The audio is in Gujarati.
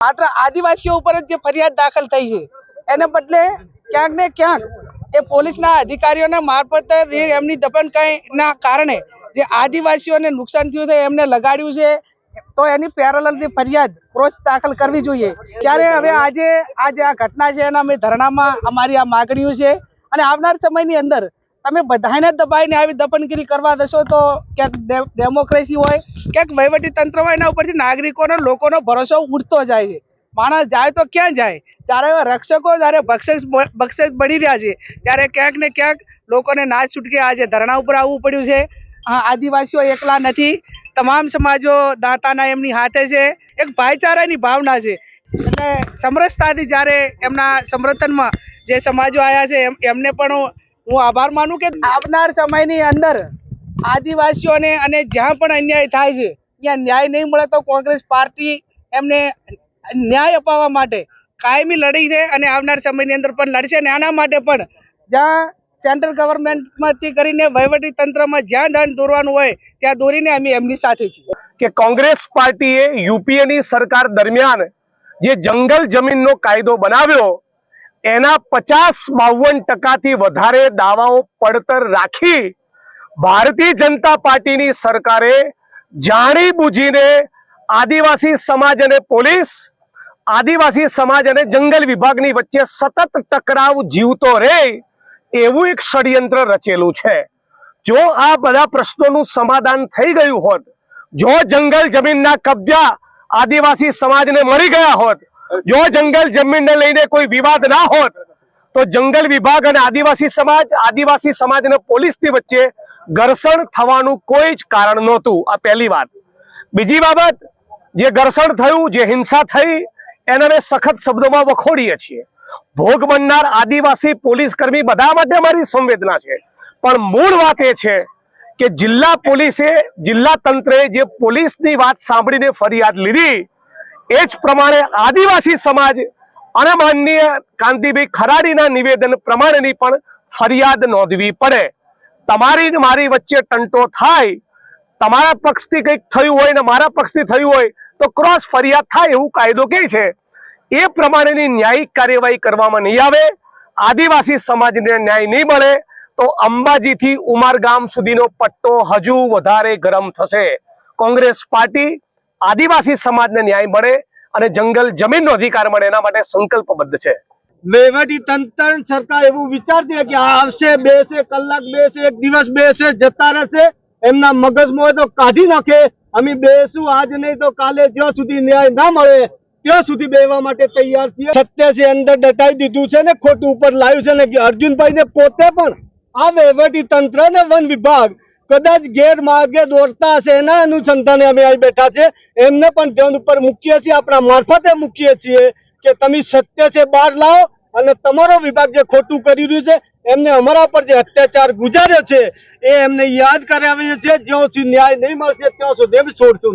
માત્ર આદિવાસીઓ ઉપર જ જે ફરિયાદ દાખલ થઈ છે, એને બદલે ક્યાંક ને ક્યાંક એ પોલીસના અધિકારીઓના મારફતે એમની દબનકાઈના કારણે જે આદિવાસીઓને નુકસાન થયું છે, એમને લગાડ્યું છે, તો એની પેરેલલથી ફરિયાદ ક્રોસ દાખલ કરવી જોઈએ. ત્યારે હવે આજે આ જે આ ઘટના છે, એના અમે ધરણામાં અમારી આ માગણીઓ છે. અને આવનાર સમયની અંદર તમે બધાને દબાઈને આવી દફનગીરી કરવા દેશો તો ક્યાંક ડેમોક્રેસી હોય, ક્યાંક વહીવટી તંત્ર હોય, એના ઉપરથી નાગરિકોનો, લોકોનો ભરોસો ઉઠતો જાય છે. માણસ જાય તો ક્યાં જાય? જ્યારે રક્ષકો જ્યારે ભક્ષક ભક્ષક બની રહ્યા છે, ત્યારે ક્યાંક ને ક્યાંક લોકોને ના છૂટકે આજે ધરણા ઉપર આવવું પડ્યું છે. આદિવાસીઓ એકલા નથી, તમામ સમાજો દાતાના એમની હાથે છે, એક ભાઈચારાની ભાવના છે. એટલે સમરસતાથી જ્યારે એમના સમર્થનમાં જે સમાજો આવ્યા છે, એમ એમને પણ હું- આભાર માનું કે આવનાર સમયની અંદર આદિવાસીઓને અને જ્યાં પણ અન્યાય થાય છે, ત્યાં ન્યાય નહીં મળે તો કોંગ્રેસ પાર્ટી એમને ન્યાય અપાવવા માટે કાયમી લડી છે અને આવનાર સમયની અંદર પણ લડશે અને આના માટે પણ જ્યાં સેન્ટ્રલ ગવર્મેન્ટમાંથી કરીને વહીવટી તંત્રમાં જ્યાં ધન દોરવાનું હોય, ત્યાં દોરીને અમે એમની સાથે છીએ. કે કોંગ્રેસ પાર્ટીએ યુપીએની સરકાર દરમિયાન જે જંગલ જમીનનો કાયદો બનાવ્યો એના પચાસ બાવન ટકાથી વધારે દાવાઓ પડતર રાખી ભારતીય જનતા પાર્ટીની સરકારે જાણી બુજીને આદિવાસી સમાજ અને પોલીસ, આદિવાસી સમાજ અને જંગલ વિભાગની વચ્ચે સતત ટકરાવ જીવતો રહે એવું એક ષડયંત્ર રચેલું છે. જો આ બધા પ્રશ્નોનું સમાધાન થઈ ગયું હોત, જો જંગલ જમીનના કબજા આદિવાસી સમાજને મળી ગયા હોત જો જંગલ જમીનને લઈને કોઈ વિવાદ ના હોત, તો જંગલ વિભાગ અને આદિવાસી સમાજ આદિવાસી સમાજ અને પોલીસની વચ્ચે ઘર્ષણ થવાનું કોઈ જ કારણ નહોતું. આ પહેલી વાત. બીજી બાબત, જે ઘર્ષણ થયું, જે હિંસા થઈ એને સખત શબ્દોમાં વખોડીએ છીએ. ભોગ બનનાર આદિવાસી પોલીસ કર્મી બધા માટે અમારી સંવેદના છે. પણ મૂળ વાત એ છે કે જિલ્લા પોલીસે, જિલ્લા તંત્રે જે પોલીસની વાત સાંભળીને ફરિયાદ લીધી એ જ પ્રમાણે આદિવાસી સમાજ અને માનનીય કાંતિભાઈ ખરાડીના નિવેદન પ્રમાણેની પણ ફરિયાદ નોંધવી પડે. તમારી ને મારી વચ્ચે ટંટો થાય, તમારા પક્ષથી કંઈક થયું હોય ને મારા પક્ષથી થયું હોય તો ક્રોસ ફરિયાદ થાય એવું કાયદો કહે છે. એ પ્રમાણેની ન્યાયિક કાર્યવાહી કરવામાં નહીં આવે, આદિવાસી સમાજને ન્યાય નહીં મળે તો અંબાજીથી ઉમરગામ સુધીનો પટ્ટો હજુ વધારે ગરમ થશે. કોંગ્રેસ પાર્ટી આદિવાસી સમાજને ન્યાય મળે અને જંગલ જમીનનો અધિકાર મળે એના માટે સંકલ્પબદ્ધ છે. વહીવટી તંત્ર સરકાર એવું વિચારતી કે આવશે બેસે કલાક બેસે એક દિવસ બેસે જતા રહેશે, એમના મગજમાં તો કાઢી નાખે. અમે બેસું, આજ નહીં તો કાલે જ્યાં સુધી ન્યાય ના મળે, ત્યાં સુધી બેવા માટે તૈયાર છીએ. સત્ય છે અંદર દટાઈ દીધું છે ને, ખોટું ઉપર લાવ્યું છે ને અર્જુનભાઈ ને પોતે પણ આ વહીવટી તંત્ર ને વન વિભાગ કદાચ ગેરમાર્ગે દોરતા હશે, એના અનુસંધાને અમે અહીં બેઠા છે એમને પણ ધ્યાન ઉપર મૂકીએ છીએ, આપણા મારફતે મૂકીએ છીએ કે તમે સત્ય છે, બહાર લાવો અને તમારો વિભાગ જે ખોટું કરી રહ્યું છે, એમને અમારા પર જે અત્યાચાર ગુજાર્યો છે, એ એમને યાદ કરાવીએ છીએ. જ્યાં સુધી ન્યાય નહીં મળશે, ત્યાં સુધી એમ છોડશું.